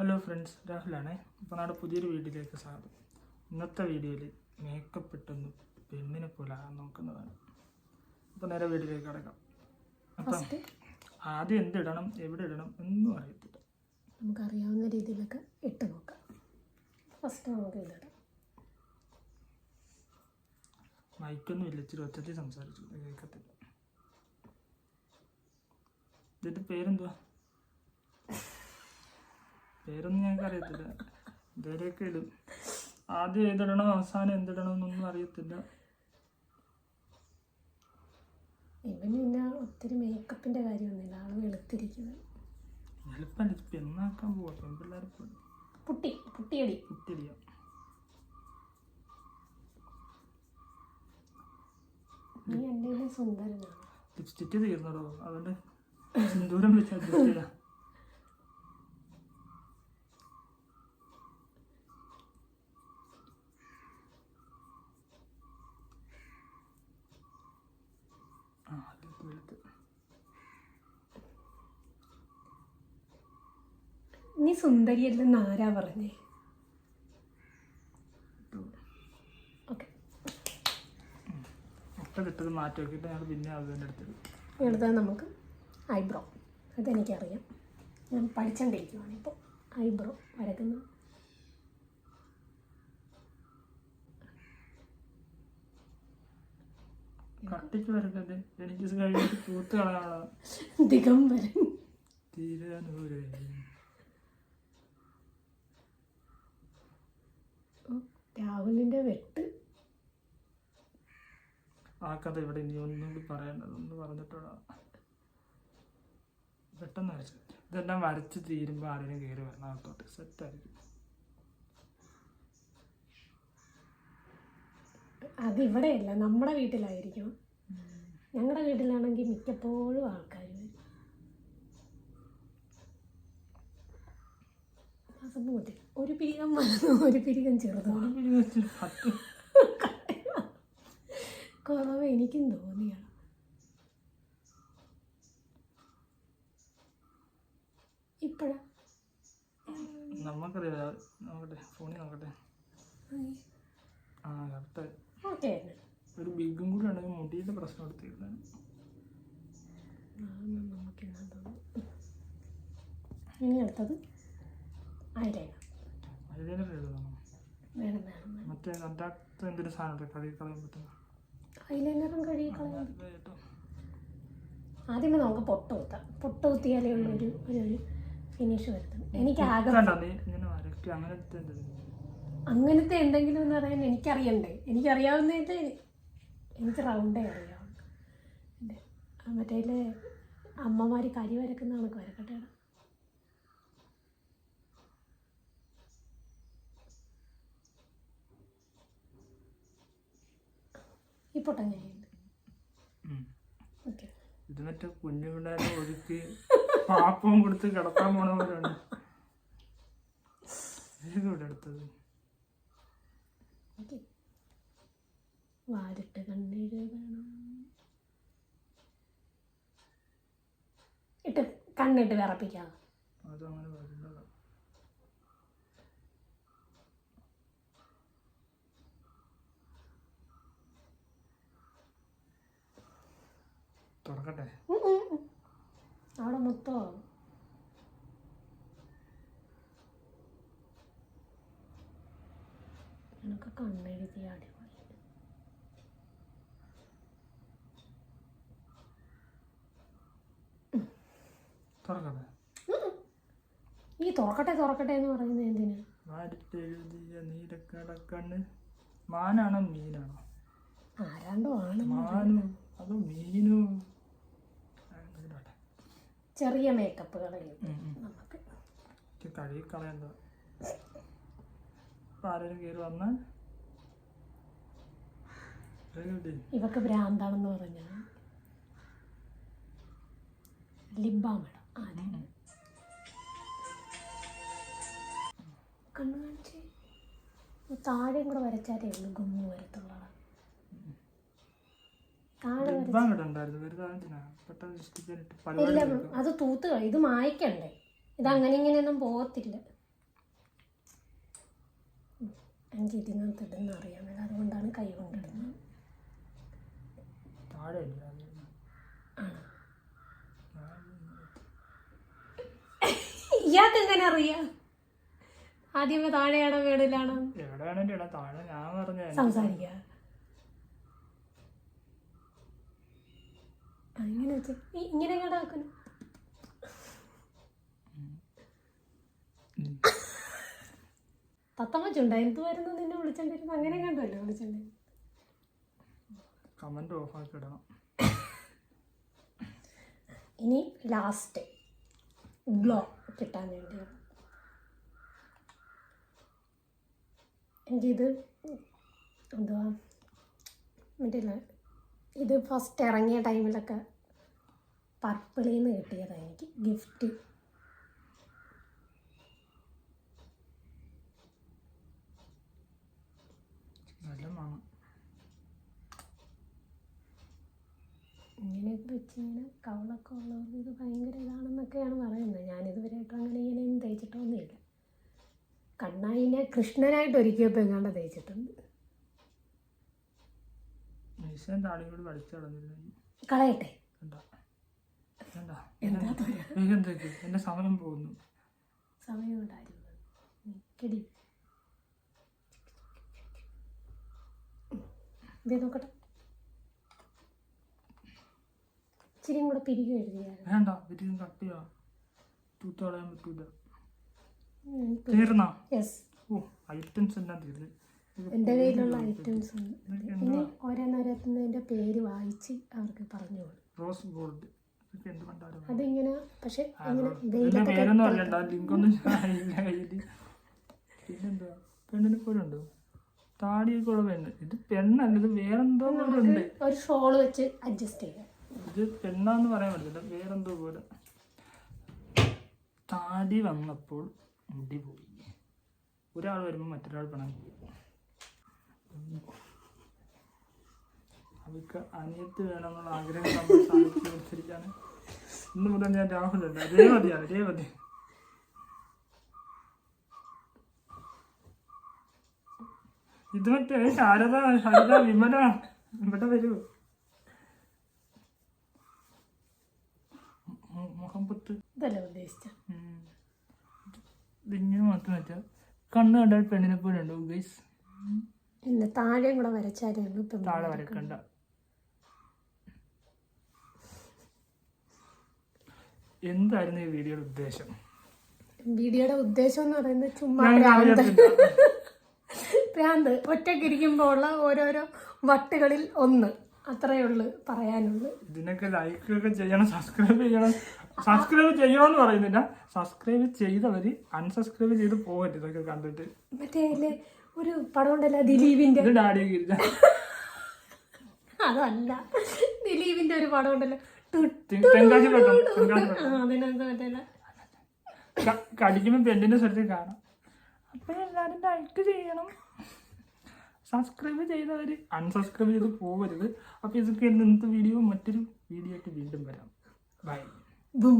Hello friends രാഹുലാണേ. അപ്പോൾ നമ്മുടെ പുതിയൊരു വീഡിയോയിലേക്ക് സ്വാഗതം. ഇന്നത്തെ വീഡിയോയിൽ മേക്കപ്പ് ഇട്ടൊന്ന് പെണ്ണിനെ പോലെ നോക്കുന്നതാണ്. അപ്പോൾ നേരെ വീഡിയോയിലേക്ക് കടക്കാം. അപ്പം ആദ്യം ഇടണം എവിടെ ഇടണം ഒന്നും അറിയത്തില്ല. നമുക്കറിയാവുന്ന രീതിയിലൊക്കെ ഇട്ട് നോക്കാം. ഫസ്റ്റ് നമുക്ക് ഇതിടാം. മൈക്കൊന്നും ഇല്ല ഇച്ചിരി ഒച്ചത്തിൽ സംസാരിച്ചു. കേൾക്കത്തില്ല. ഇതിന്റെ പേരെന്തുവാ? പേരൊന്നും ഞങ്ങൾക്ക് അറിയത്തില്ല. ഇതുവരെയൊക്കെ ഇടും. ആദ്യം ഏതിടണം അവസാനം എന്തിടണം എന്നൊന്നും അറിയത്തില്ല. ഇവന് പിന്നെ ഒത്തിരി മേക്കപ്പിന്റെ കാര്യമൊന്നുമില്ല. ആൾ വെളുത്തിരിക്കുന്നത് എളുപ്പമല്ല ഇത് പെണ്ണാക്കാൻ പോവാ? പെൺപിള്ളേർ പുട്ടി പുട്ടിയടി. കുത്തിരിയാം നീ എന്റെ സുന്ദരനാണ്. ലിപ്സ്റ്റിക്ക് തീർന്നടോ. അതുകൊണ്ട് സിന്ദൂരം വെച്ച് അഡ്ജസ്റ്റ് ചെയ്യാം ആ ഇത് വെളുത്ത് നീ സുന്ദരിയല്ലെന്ന് ആരാ പറഞ്ഞേ. ഓക്കെ ഇട്ടത് മാറ്റി നോക്കിയിട്ട് ഞങ്ങൾ പിന്നെ അടുത്തത് എടുത്തത് നമുക്ക് ഐബ്രോ അതെനിക്കറിയാം. ഞാൻ പഠിച്ചോണ്ടിരിക്കുവാണ് ഇപ്പോൾ ഐബ്രോ വരക്കുന്നു കട്ടിക്ക് വരക്കട്ടെ എനിക്ക് കഴിഞ്ഞിട്ട് ദിഗംബരൻ തീരാനൂരേ രാഹുലിന്റെ വെട്ട്. ആ കഥ ഇവിടെ ഇനി ഒന്നും കൂടി പറയേണ്ടത് ഒന്ന് പറഞ്ഞിട്ടുള്ള പെട്ടെന്ന് വരച്ചു. ഇതെല്ലാം വരച്ച് തീരുമ്പോൾ ആരെങ്കിലും കയറി വരണം. അകത്തോട്ട് സെറ്റായിരിക്കും അതിവിടെയല്ല നമ്മുടെ വീട്ടിലായിരിക്കും. ഞങ്ങളുടെ വീട്ടിലാണെങ്കിൽ മിക്കപ്പോഴും ആൾക്കാർ വരും. മതി ഒരു പിരികം വലുതും ഒരു പിരികം ചെറുതും. കുറവ് എനിക്കും തോന്നിയാണ് ഇപ്പഴാ? നമുക്കറിയാം നോക്കട്ടെ ഫോണിൽ നോക്കട്ടെ. ആ കറക്റ്റ് ഓക്കെ ഒരു ബിഗും കൂടി ഉണ്ടെങ്കിൽ മുടിയുടെ പ്രശ്നം എടുത്തിരുന്നു നമുക്ക് എന്നാ ഇനി അടുത്തത് ഐലൈനർ. എഴുതണം മറ്റേ അതിനകത്ത് എന്തൊരു സാധനം കഴുകി കളയാൻ പറ്റുന്ന? ഐലൈനറും കഴുകി ആദ്യമേ നമുക്ക് പൊട്ട കുത്താം. പൊട്ട കുത്തിയാലേ ഉള്ളൂ ഒരു ഒരു ഫിനിഷ് വരുത്തും എനിക്ക് ആകെ അങ്ങനത്തെ എന്തെങ്കിലും എന്ന് പറയാൻ എനിക്കറിയണ്ടേ. എനിക്കറിയാവുന്നതിന്റെ എനിക്ക് റൗണ്ടേ അറിയാവുള്ളൂ. മറ്റേ അമ്മമാർ കരി വരക്കുന്ന കണക്ക് വരക്കട്ടെ ഈ പൊട്ടൻ ഉം. ഓക്കെ. ഇത് മറ്റേ കുഞ്ഞു പിള്ളേരെ ഒതുക്കി പാപ്പവും കൊടുത്ത് കിടത്താൻ പോണ പോലെയാണ് ഇവിടെ എടുത്തത് വാരിട്ട് കണ്ണീര് വേണം. ഇട്ട് കണ്ണിട്ട് വിറപ്പിക്കാം അതും അങ്ങനെ വരുന്നതാണ് തുറക്കട്ടെ. അവിടെ മൊത്തം എനിക്ക് കണ്ണെഴുതി അടിപൊളി. തുറക്കട്ടെ? ഈ തുറക്കട്ടെ തുറക്കട്ടെ എന്ന് പറയുന്നത് എന്തിനാ? നീലക്കടക്കണ്ണ്? മാനാണോ മീനാണോ? ആരാണ്ടോ ആണ് മാനു അതോ മീനു. ചെറിയ മേക്കപ്പുകൾ. നമുക്ക് കഴുകി കളയണ്ട ഇപ്പം ആരെങ്കിലും കയറി വന്ന്? ഇവക്ക് ഭ്രാന്താണെന്ന് പറഞ്ഞാൽ ലിബാം മേഡം. ആദ്യം കണ്ണു കാണിച്ച് താഴെയും കൂടെ വരച്ചാലേ ഉള്ളൂ ഗുമ്മു വരത്തുള്ളതാണ് താഴെ വര ഇപ്പം ഇടണ്ടായിരുന്നു വെറുതെ എന്തിനാ പെട്ടെന്ന് ലിസ്റ്റിക്കാനിട്ട് ഇല്ല അത് തൂത്ത് ഇത് മായ്ക്കണ്ടേ? ഇത് അങ്ങനെ ഇങ്ങനെയൊന്നും പോകത്തില്ല. എനിക്ക് ഇതിനകത്ത് ഇടുന്ന അറിയാൻ മേല അതുകൊണ്ടാണ് കൈ കൊണ്ടിടുന്നത്? ഇയാൾക്ക് എങ്ങനെ അറിയാം? ആദ്യമേ താഴെയാണോ വീടിലാണോ സംസാരിക്കാം. സംസാരിക്കുക ആ, ഇങ്ങനെ വെച്ച്. ഈ- ഇങ്ങനെ ഇങ്ങോട്ട് വെക്കുന്നു തത്തമ്മ എന്തുവായിരുന്നു നിന്നെ വിളിച്ചോണ്ടിരുന്നു അങ്ങനെ കണ്ടല്ലോ വിളിച്ചോണ്ടിരുന്നു കമന്റ് ഓഫ് ആക്കി ഇടണം. ഇനി ലാസ്റ്റ് ഗ്ലോ കിട്ടാൻ വേണ്ടിയാണ്. എനിക്കിത് എന്തുവാ? മറ്റില്ല ഇത് ഫസ്റ്റ് ഇറങ്ങിയ ടൈമിലൊക്കെ പർപ്പിളിൽ നിന്ന് കിട്ടിയതാണ് എനിക്ക് ഗിഫ്റ്റ്. ഇങ്ങനെയൊക്കെ വെച്ച് ഇങ്ങനെ കവളൊക്കെ ഉള്ളവർക്ക് ഇത് ഭയങ്കര ഇതാണെന്നൊക്കെയാണ് പറയുന്നത്. ഞാനിതുവരെയായിട്ടും അങ്ങനെ ഇങ്ങനെയൊന്നും തേച്ചിട്ടൊന്നുമില്ല. കണ്ണായിനെ കൃഷ്ണനായിട്ട് ഒരിക്കലും എങ്ങാണ്ട് തേച്ചിട്ടുണ്ട്. കളഞ്ഞിരുന്നു. കളയട്ടെ എന്താ എന്താ എന്താ എന്തൊക്കെ എന്റെ സമരം പോകുന്നു. സമയം ഉണ്ടായിരുന്നു നിക്കടി ഇത് നോക്കട്ടെ. ഇച്ചിരിയും കൂടെ പിരികെ എഴുതിയായിരുന്നു വേണ്ട ഇതിനും കട്ട് ചെയ്യാം തൂത്ത് കളയാൻ പറ്റൂല തീർന്നാ? യെസ് ഓ ഐറ്റംസ് എല്ലാം തീർന്ന്. ഇത് എന്റെ കയ്യിലുള്ള ഐറ്റംസ് ഉണ്ട്. ഇനി പേര് വായിച്ച് അവർക്ക് പറഞ്ഞു കൊടുക്കും. റോസ് ഗോൾഡ് അതിങ്ങനെ പക്ഷെ ഇങ്ങനെ ഇതിന്റെ വെയിലൊക്കെ പേരൊന്നും അറിയണ്ട. ലിങ്ക് ഒന്നും ഇല്ല കയ്യിൽ പിന്നെന്താ? പെണ്ണിനെ പോലെ ഉണ്ടോ? താടിയൊക്കെ ഉള്ള പെണ്ണ്. ഇത് പെണ്ണല്ല ഇത് വേറെന്തോ പോലെ ഉണ്ട്. ഒരു വെച്ച് അഡ്ജസ്റ്റ് ചെയ്യാം. ഇത് പെണ്ണാന്ന് പറയാൻ പറ്റില്ല വേറെന്തോ പോലെ. താടി വന്നപ്പോൾ മുടി പോയി. ഒരാൾ വരുമ്പോൾ മറ്റൊരാൾ പണം പോയി അവർക്ക് അനിയത്ത് വേണമെന്നുള്ള ആഗ്രഹം നമ്മൾ സാധിച്ചു കൊടുത്തിരിക്കുകയാണ്. ഇന്ന് മുതൽ ഞാൻ രാഹുലല്ല രേവതിയാണ് രേവതി. ഇത് മറ്റേ ശാരദ ശാരദ വിമല ഇവിടെ വരൂ. മുഖം പൊത്ത്. ഇതല്ല ഉദ്ദേശിച്ച ഉം. ഇതിങ്ങനെ മാത്രം വെച്ചാൽ കണ്ണ് കണ്ടാൽ പെണ്ണിനെ പോലെ ഉണ്ടാവും ഗൈസ് പിന്നെ താഴെയും കൂടെ വരച്ചാലും താഴെ വരക്കണ്ട. എന്തായിരുന്നു ഈ വീഡിയോയുടെ ഉദ്ദേശം? വീഡിയോയുടെ ഉദ്ദേശം എന്ന് പറയുന്നത് ചുമ്മാ ഭ്രാന്ത്. ഭ്രാന്ത് ഒറ്റയ്ക്കിരിക്കുമ്പോൾ ഉള്ള ഓരോരോ വട്ടുകളിൽ ഒന്ന്. അത്രയേ ഉള്ളൂ പറയാനുള്ളൂ. ഇതിനൊക്കെ ലൈക്ക് ഒക്കെ ചെയ്യണം സബ്സ്ക്രൈബ് ചെയ്യണം. സബ്സ്ക്രൈബ് ചെയ്യണമെന്ന് പറയുന്നില്ല. സബ്സ്ക്രൈബ് ചെയ്തവര് അൺസബ്സ്ക്രൈബ് ചെയ്ത് പോകരുത് ഇതൊക്കെ കണ്ടിട്ട്. മറ്റേ ഒരു പടം ഉണ്ടല്ലോ ദിലീപിന്റെ. ഡാഡി അതല്ല. ദിലീപിന്റെ ഒരു പടം ഉണ്ടല്ലോ. കടിക്കുമ്പോ പെണ്ണിന്റെ സ്ഥലത്ത് കാണാം. അപ്പൊ എല്ലാരും ലൈക്ക് ചെയ്യണം. സബ്സ്ക്രൈബ് ചെയ്തവര് അൺസബ്സ്ക്രൈബ് ചെയ്ത് പോകരുത് അപ്പൊ ഇതൊക്കെ ഇന്നത്തെ വീഡിയോ മറ്റൊരു വീഡിയോ ആയിട്ട് വീണ്ടും വരാം. By boom